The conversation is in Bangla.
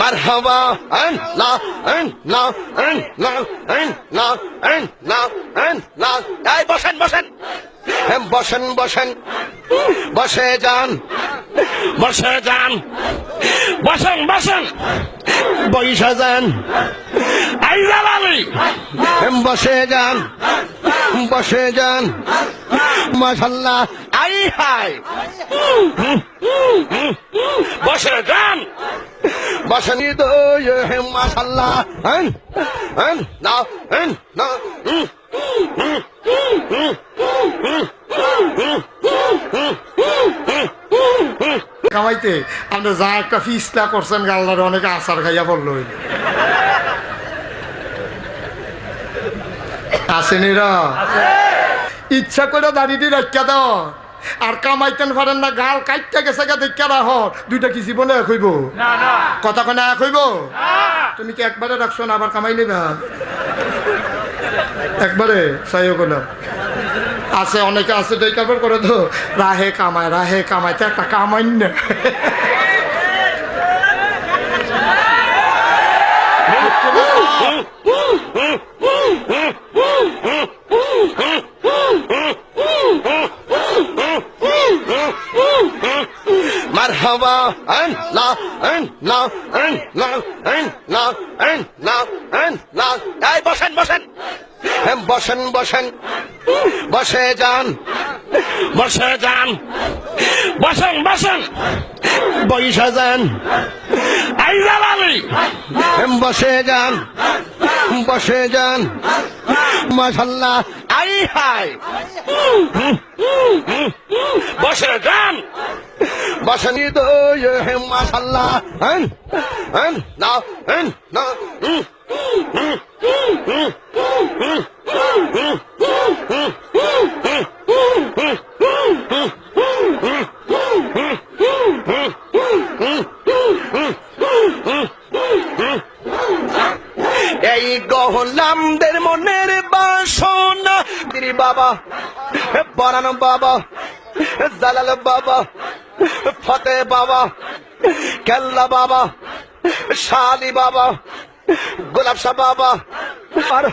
Marhaba and la and la and la and la and la and la. এই বসেন বসেন বসেন বসেন বসে jan বসে jan বসেন বসেন। বৈশা যান। আইজাল আলী। বসে যান বসে যান। মাশাল্লাহ আই হাই বসে যান। বসনি তো মাশাল্লাহ। হ্যাঁ হ্যাঁ না হ্যাঁ না কামাইতে আপনি যা একটা ফিসটা করছেন গাল্লার অনেকে আচার খাইয়া পড়ল আসেনিরা ইচ্ছা করে দাঁড়িয়ে রাখিয়া দাও। আর কামাইতেন পারেন না গাল কাইটটা গেছে গা দেখা রাখ দুইটা কি জীবনে এক হইব? কথা কনে এক হইব? তুমি কি একবারে রাখছো না আবার কামাই নেবে? একবারে সাইও করলাম আছে, অনেকে আছে দুই কাপড় করে তো। রাহে কামায় রাহে কামায়, তো একটা কামাই না বসেন বসেন বসেন. বসে যান। বসে যান। বসেন বসেন। বৈশা যান। আইজাল আলী। বসে যান। বসে যান। মাশাল্লাহ আই হাই বসে যান। বসনি মাশাল্লাহ। হ্যাঁ হ্যাঁ না হ্যাঁ না এই গহলামদের মনের বাসনা দিদি বাবা বরানো বাবা, জালাল বাবা ফতে বাবা, কেল্লা বাবা, শালি বাবা, গোলাপ শাহ বাবা আর